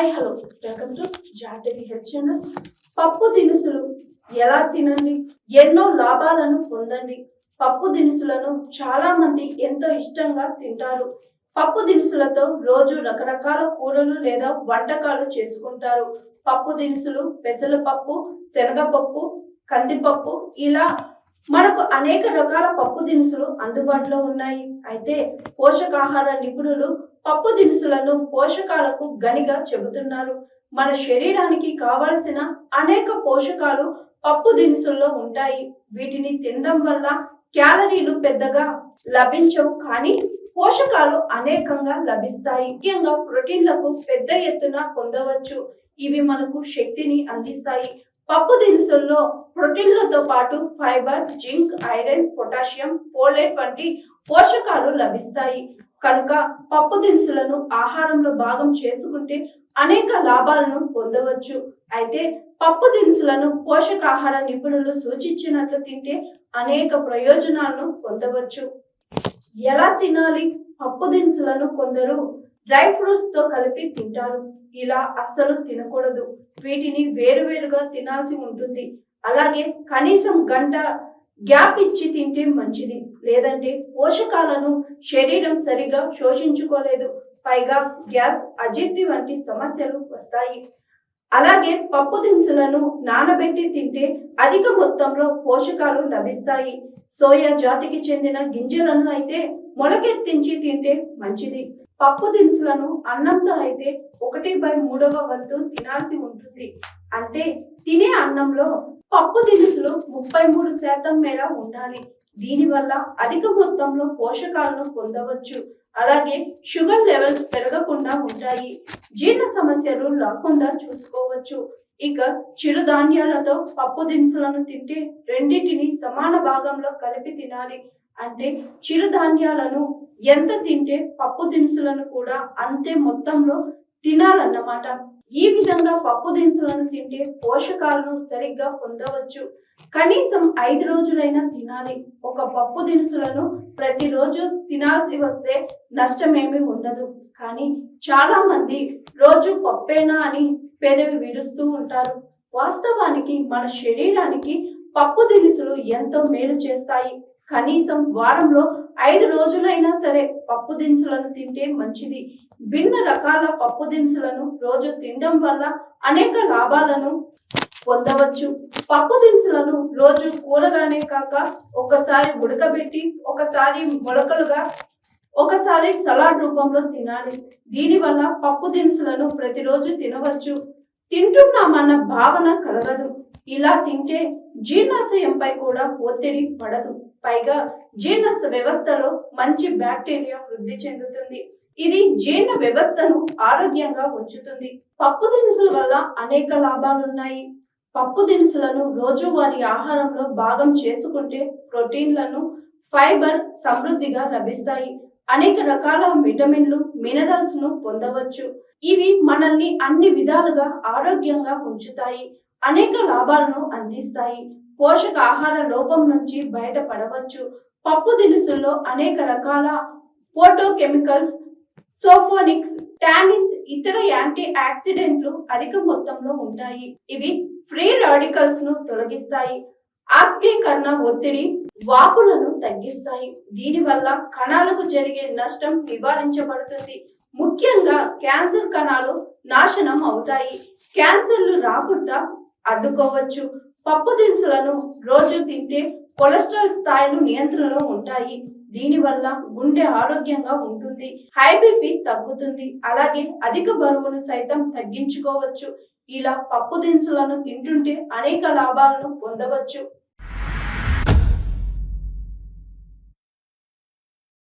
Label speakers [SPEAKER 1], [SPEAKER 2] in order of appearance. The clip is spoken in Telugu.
[SPEAKER 1] Hi hello. Welcome to జాటవి health channel. పప్పు దినుసులు ఎలా తినండి? ఎన్నో లాభాలను పొందండి. పప్పు దినుసులను చాలా మంది ఎంతో ఇష్టంగా తింటారు. పప్పు దినుసులతో రోజు రకరకాల కూరలు లేదా వంటకాలు చేసుకుంటారు. పప్పు దినుసులు పెసరపప్పు శనగపప్పు కందిపప్పు ఇలా Hmm. మనకు అనేక రకాల పప్పు దినుసులు అందుబాటులో ఉన్నాయి. అయితే పోషకాహార నిపుణులు పప్పు దినుసులను పోషకాలకు గనిగా చెబుతున్నారు. మన శరీరానికి కావలసిన అనేక పోషకాలు పప్పు దినుసుల్లో ఉంటాయి. వీటిని తినడం వల్ల క్యాలరీలు పెద్దగా లభించవు కానీ పోషకాలు అనేకంగా లభిస్తాయి. ముఖ్యంగా ప్రోటీన్లకు పెద్ద ఎత్తున పొందవచ్చు. ఇవి మనకు శక్తిని అందిస్తాయి. పప్పు దినుసుల్లో ప్రోటీన్లతో పాటు fibre zinc iron potassium folate వంటి పోషకాలు లభిస్తాయి. కనుక పప్పు దినుసులను ఆహారంలో భాగం చేసుకుంటే అనేక లాభాలను పొందవచ్చు. అయితే పప్పు దినుసులను పోషకాహార నిపుణులు సూచించినట్లు తింటే అనేక ప్రయోజనాలను పొందవచ్చు. ఎలా తినాలి? పప్పు దినుసులను కొందరు డ్రై ఫ్రూట్స్తో కలిపి తింటారు. ఇలా అస్సలు తినకూడదు. వీటిని వేరువేరుగా తినాల్సి ఉంటుంది. అలాగే కనీసం గంట గ్యాప్ ఇచ్చి తింటే మంచిది. లేదంటే పోషకాలను శరీరం సరిగా శోషించుకోలేదు. పైగా గ్యాస్ అజీర్తి వంటి సమస్యలు వస్తాయి. అలాగే పప్పు దినుసులను నానబెట్టి తింటే అధిక మొత్తంలో పోషకాలు లభిస్తాయి. సోయా జాతికి చెందిన గింజలను అయితే మొలకెత్తించి తింటే మంచిది. పప్పు దినుసులను అన్నంతో అయితే ఒకటి బై మూడవ వంతు తినాల్సి ఉంటుంది. అంటే తినే అన్నంలో పప్పు దినుసులు ముప్పై మూడు శాతం మేర ఉండాలి. దీనివల్ల అధిక మొత్తంలో పోషకాలను పొందవచ్చు. అలాగే షుగర్ లెవెల్స్ పెరగకుండా ఉంటాయి. జీర్ణ సమస్యలు రాకుండా చూసుకోవచ్చు. ఇక చిరుధాన్యాలతో పప్పు దినుసులను తింటే రెండింటిని సమాన భాగంలో కలిపి తినాలి. అంటే చిరుధాన్యాలను ఎంత తింటే పప్పు దినుసులను కూడా అంతే మొత్తంలో తినాలన్నమాట. ఈ విధంగా పప్పు దినుసులను తింటే పోషకాలను సరిగ్గా పొందవచ్చు. కనీసం ఐదు రోజులైనా తినాలి. ఒక పప్పు దినుసులను ప్రతిరోజు తినాల్సి వస్తే నష్టమేమీ ఉండదు. కానీ చాలా మంది రోజు పప్పేనా అని పెదవి విడుస్తూ ఉంటారు. వాస్తవానికి మన శరీరానికి పప్పు దినుసులు ఎంతో మేలు చేస్తాయి. కనీసం వారంలో ఐదు రోజులైనా సరే పప్పు దినుసులను తింటే మంచిది. భిన్న రకాల పప్పు దినుసులను రోజు తినడం వల్ల అనేక లాభాలను పొందవచ్చు. పప్పు దినుసులను రోజు కూరగానే కాక ఒకసారి ఉడకబెట్టి ఒకసారి మొలకలుగా ఒకసారి సలాడ్ రూపంలో తినాలి. దీనివల్ల పప్పు దినుసులను ప్రతిరోజు తినవచ్చు. తింటున్నామన్న భావన కలగదు. ఇలా తింటే జీర్ణాశయంపై కూడా ఒత్తిడి పడదు. పైగా జీర్ణశ వ్యవస్థలో మంచి బ్యాక్టీరియా వృద్ధి చెందుతుంది. ఇది జీర్ణ వ్యవస్థను ఆరోగ్యంగా ఉంచుతుంది. పప్పు దినుసుల వల్ల అనేక లాభాలున్నాయి. పప్పు దినుసులను రోజువారీ ఆహారంలో భాగం చేసుకుంటే ప్రోటీన్లను ఫైబర్ సమృద్ధిగా లభిస్తాయి. అనేక రకాల విటమిన్లు మినరల్స్ను పొందవచ్చు. ఇవి మనల్ని అన్ని విధాలుగా ఆరోగ్యంగా ఉంచుతాయి. అనేక లాభాలను అందిస్తాయి. పోషక ఆహార లోపం నుంచి బయటపడవచ్చు. పప్పు దినుసుల్లో అనేక రకాల ఫోటోకెమికల్స్ సోఫోనిక్స్ టానిస్ ఇతర యాంటీ ఆక్సిడెంట్లు అధిక మొత్తంలో ఉంటాయి. ఇవి ఫ్రీ రాడికల్స్ను తొలగిస్తాయి. ఆస్కీకరణ ఒత్తిడి వాపులను తగ్గిస్తాయి. దీనివల్ల కణాలకు జరిగే నష్టం నివారించబడుతుంది. ముఖ్యంగా క్యాన్సర్ కణాలు నాశనం అవుతాయి. క్యాన్సర్లు రాకుండా అడ్డుకోవచ్చు. పప్పు దినుసులను రోజు తింటే కొలెస్ట్రాల్ స్థాయిలు నియంత్రణలో ఉంటాయి. దీనివల్ల గుండె ఆరోగ్యంగా ఉంటుంది. హై బీపీ తగ్గుతుంది. అలాగే అధిక బరువును సైతం తగ్గించుకోవచ్చు. ఇలా పప్పు దినుసులను తింటుంటే అనేక లాభాలను పొందవచ్చు.